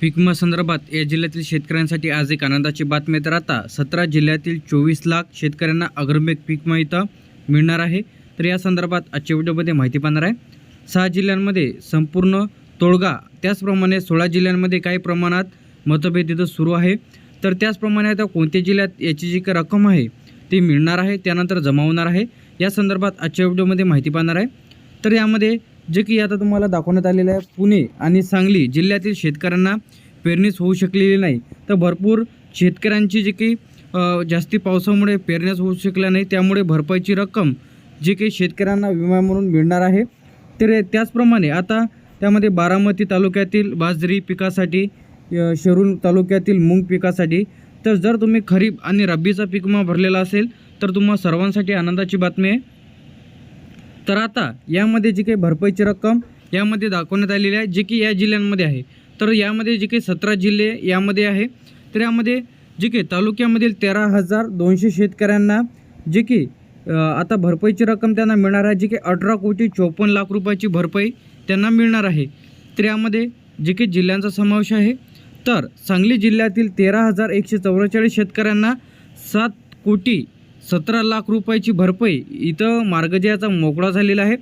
पिकमा संदर्भात या जिल्ह्यातील शेतकऱ्यांसाठी आज एक आनंदाची बातमी तर आता सतरा जिल्ह्यातील चोवीस लाख शेतकऱ्यांना अग्रमेक पीकमा इथं मिळणार आहे. तर या संदर्भात आजच्या व्हिडिओमध्ये माहिती पाहणार आहे. सहा जिल्ह्यांमध्ये संपूर्ण तोडगा त्याचप्रमाणे सोळा जिल्ह्यांमध्ये काही प्रमाणात मतभेद इथं सुरू आहे. तर त्याचप्रमाणे आता कोणत्या जिल्ह्यात याची जी काही रक्कम आहे ती मिळणार आहे त्यानंतर जमा होणार आहे. या संदर्भात आजच्या व्हिडिओमध्ये माहिती पाहणार आहे. तर यामध्ये जे की आता तुम्हाला दाखवण्यात आलेलं आहे पुणे आणि सांगली जिल्ह्यातील शेतकऱ्यांना पेरणीच होऊ शकलेली नाही. तर भरपूर शेतकऱ्यांची जी काही जास्ती पावसामुळे पेरण्यास होऊ शकल्या नाही त्यामुळे भरपाईची रक्कम जी काही शेतकऱ्यांना विमा म्हणून मिळणार आहे. तर त्याचप्रमाणे आता त्यामध्ये बारामती तालुक्यातील बाजरी पिकासाठी अ, शिरूर तालुक्यातील मूग पिकासाठी तर जर तुम्ही खरीप आणि रब्बीचा पीक विमा भरलेला असेल तर तुम्हा सर्वांसाठी आनंदाची बातमी आहे. तर आता यामध्ये जी काही भरपाईची रक्कम यामध्ये दाखवण्यात आलेली आहे जे की या जिल्ह्यांमध्ये आहे. तर यामध्ये जे काही सतरा जिल्हे यामध्ये आहे. तर यामध्ये जे की तालुक्यामधील तेरा हजार दोनशे शेतकऱ्यांना जे की आता भरपाईची रक्कम त्यांना मिळणार आहे. जी की अठरा कोटी चोपन्न लाख रुपयाची भरपाई त्यांना मिळणार आहे. तर यामध्ये जे काही जिल्ह्यांचा समावेश आहे. तर सांगली जिल्ह्यातील तेरा हजार एकशे चौवेचाळीस शेतकऱ्यांना सात कोटी सतरा लाख रुपयाची भरपाई इथं मार्गजयाचा मोकळा झालेला आहे.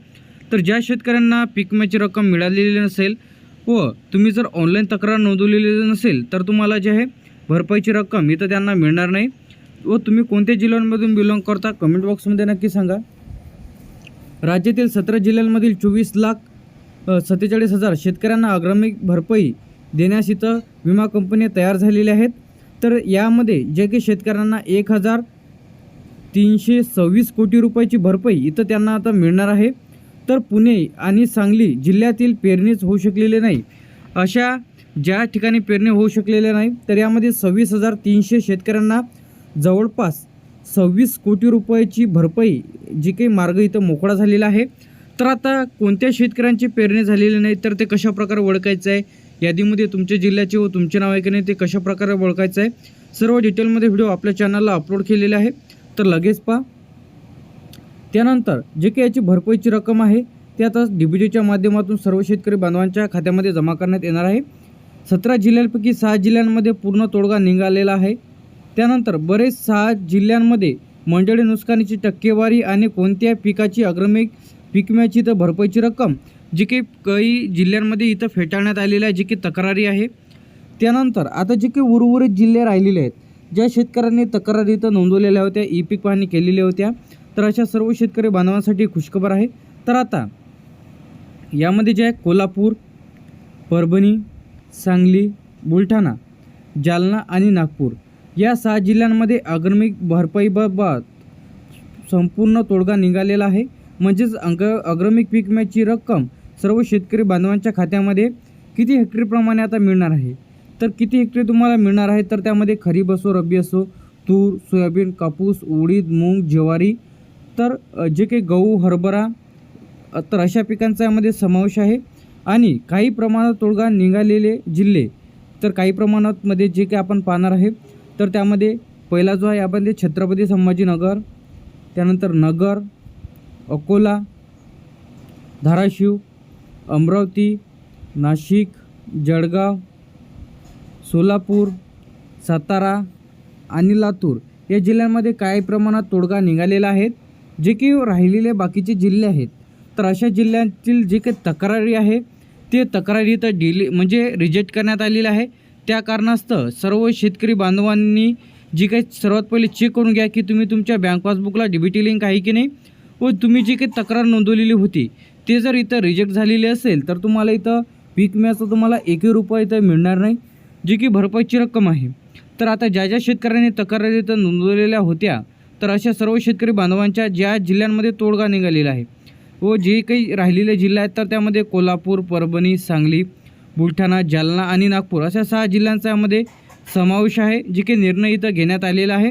तर ज्या शेतकऱ्यांना पीक विम्याची रक्कम मिळालेली नसेल व तुम्ही जर ऑनलाईन तक्रार नोंदवलेली नसेल तर तुम्हाला जे आहे भरपाईची रक्कम इथं त्यांना मिळणार नाही. व तुम्ही कोणत्या जिल्ह्यांमधून बिलॉंग करता कमेंट बॉक्समध्ये नक्की सांगा. राज्यातील सतरा जिल्ह्यांमधील चोवीस लाख सत्तेचाळीस हजार शेतकऱ्यांना अग्रमिक भरपाई देण्यास इथं विमा कंपन्या तयार झालेल्या आहेत. तर यामध्ये जे काही शेतकऱ्यांना एक हजार तीनशे सव्वीस कोटी रुपयाची भरपाई इथं त्यांना आता मिळणार आहे. तर पुणे आणि सांगली जिल्ह्यातील पेरणीच होऊ शकलेले नाही. अशा ज्या ठिकाणी पेरणी होऊ शकलेल्या नाही तर यामध्ये सव्वीस हजार तीनशे शेतकऱ्यांना जवळपास सव्वीस कोटी रुपयाची भरपाई जी काही मार्ग इथं मोकळा झालेला आहे. तर आता कोणत्या शेतकऱ्यांची पेरणी झालेली नाही तर ते कशा प्रकारे ओळखायचं आहे? यादीमध्ये तुमच्या जिल्ह्याचे व तुमचे नाव आहे की नाही ते कशा प्रकारे ओळखायचं आहे? सर्व डिटेलमध्ये व्हिडिओ आपल्या चॅनलला अपलोड केलेले आहे. तर लगेच पहा. त्यानंतर जे काही याची भरपाईची रक्कम आहे ते आता डीबीटीच्या माध्यमातून सर्व शेतकरी बांधवांच्या खात्यामध्ये जमा करण्यात येणार आहे. सतरा जिल्ह्यांपैकी सहा जिल्ह्यांमध्ये पूर्ण तोडगा निघालेला आहे. त्यानंतर बरेच सहा जिल्ह्यांमध्ये मंडळी नुकसानीची टक्केवारी आणि कोणत्या पिकाची अग्रमिक पीक विम्याची तर भरपाईची रक्कम जी काही काही जिल्ह्यांमध्ये इथं फेटाळण्यात आलेली आहे जी की तक्रारी आहे. त्यानंतर आता जे काही उर्वरित जिल्हे राहिलेले आहेत ज्या शेतकऱ्यांनी तक्रारी इथं नोंदवलेल्या होत्या ई पीक पाहणी केलेल्या होत्या तर अशा सर्व शेतकरी बांधवांसाठी खुशखबर आहे. तर आता यामध्ये जे आहे कोल्हापूर परभणी सांगली बुलढाणा जालना आणि नागपूर या सहा जिल्ह्यांमध्ये अग्रमिक भरपाईबाबत संपूर्ण तोडगा निघालेला आहे. म्हणजेच अंग अग्रमिक पीक विम्याची रक्कम सर्व शेतकरी बांधवांच्या खात्यामध्ये किती हेक्टरीप्रमाणे आता मिळणार आहे? तर किती हेक्टरी तुम्हाला मिळणार आहे? तर त्यामध्ये खरीप असो रब्बी असो तूर सोयाबीन कापूस उडीद मूग ज्वारी तर जे काही गहू हरभरा तर अशा पिकांचा यामध्ये समावेश आहे. आणि काही प्रमाणात तोडगा निघालेले जिल्हे तर काही प्रमाणात मध्ये जे काही आपण पाहणार आहे तर त्यामध्ये पहिला जो आहे यामध्ये छत्रपती संभाजीनगर त्यानंतर नगर अकोला धाराशिव अमरावती नाशिक जळगाव सोलापूर सातारा आणि लातूर या जिल्ह्यांमध्ये काही प्रमाणात तोडगा निघालेला आहेत जे की राहिलेले बाकीचे जिल्हे आहेत. तर अशा जिल्ह्यातील जे काही तक्रारी आहे ते तक्रारी तर डिली म्हणजे रिजेक्ट करण्यात आलेली आहे. त्या कारणास्तव सर्व शेतकरी बांधवांनी जी काही सर्वात पहिले चेक करून घ्या की तुम्ही तुमच्या बँक पासबुकला डिबिटी लिंक आहे की नाही. व तुम्ही जी काही तक्रार नोंदवलेली होती ते जर इथं रिजेक्ट झालेली असेल तर तुम्हाला इथं पीक विम्याचा तुम्हाला एकही रुपया इथं मिळणार नाही. जी की भरपाईची रक्कम आहे. तर आता ज्या ज्या शेतकऱ्यांनी तक्रारी इथं नोंदवलेल्या होत्या तर अशा सर्व शेतकरी बांधवांच्या ज्या जिल्ह्यांमध्ये तोडगा निघालेला आहे व जे काही राहिलेले जिल्हे आहेत तर त्यामध्ये कोल्हापूर परभणी सांगली बुलढाणा जालना आणि नागपूर अशा सहा जिल्ह्यांचा यामध्ये समावेश आहे जे काही निर्णय इथं घेण्यात आलेला आहे.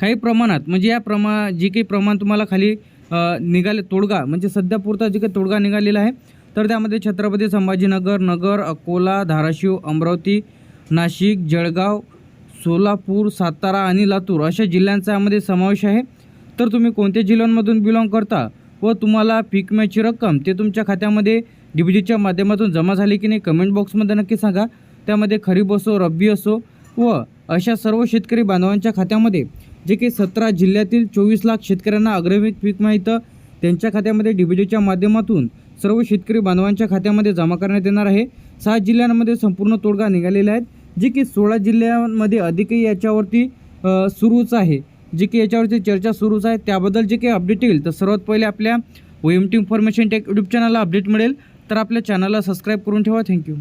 काही प्रमाणात म्हणजे या प्रमा जे काही प्रमाण तुम्हाला खाली निघाले तोडगा म्हणजे सध्या पुरता जे काही तोडगा निघालेला आहे तर त्यामध्ये छत्रपती संभाजीनगर नगर अकोला धाराशिव अमरावती नाशिक जळगाव सोलापूर सातारा आणि लातूर अशा जिल्ह्यांचा यामध्ये समावेश आहे. तर तुम्ही कोणत्या जिल्ह्यांमधून बिलॉंग करता व तुम्हाला पीक विम्याची रक्कम ते तुमच्या खात्यामध्ये डी माध्यमातून जमा झाली की नाही कमेंट बॉक्समध्ये नक्की सांगा. त्यामध्ये खरीप असो रब्बी असो व अशा सर्व शेतकरी बांधवांच्या खात्यामध्ये जे काही सतरा जिल्ह्यातील चोवीस लाख शेतकऱ्यांना अग्रमिक पीक माहिती त्यांच्या खात्यामध्ये डी माध्यमातून सर्व शेतकरी बांधवांच्या खात्यामध्ये जमा करण्यात येणार आहे. सहा जिल्ह्यांमध्ये संपूर्ण तोडगा निघालेला आहे. जे की सोळा जिल्ह्यांमध्ये अधिकही याच्यावरती सुरूच आहे. जे की याच्यावरती चर्चा सुरूच आहे. त्याबद्दल जे काही अपडेट येईल तर सर्वात पहिले आपल्या O M T information tech YouTube चॅनलला अपडेट मिळेल. तर आपल्या चॅनलला सबस्क्राईब करून ठेवा. थँक्यू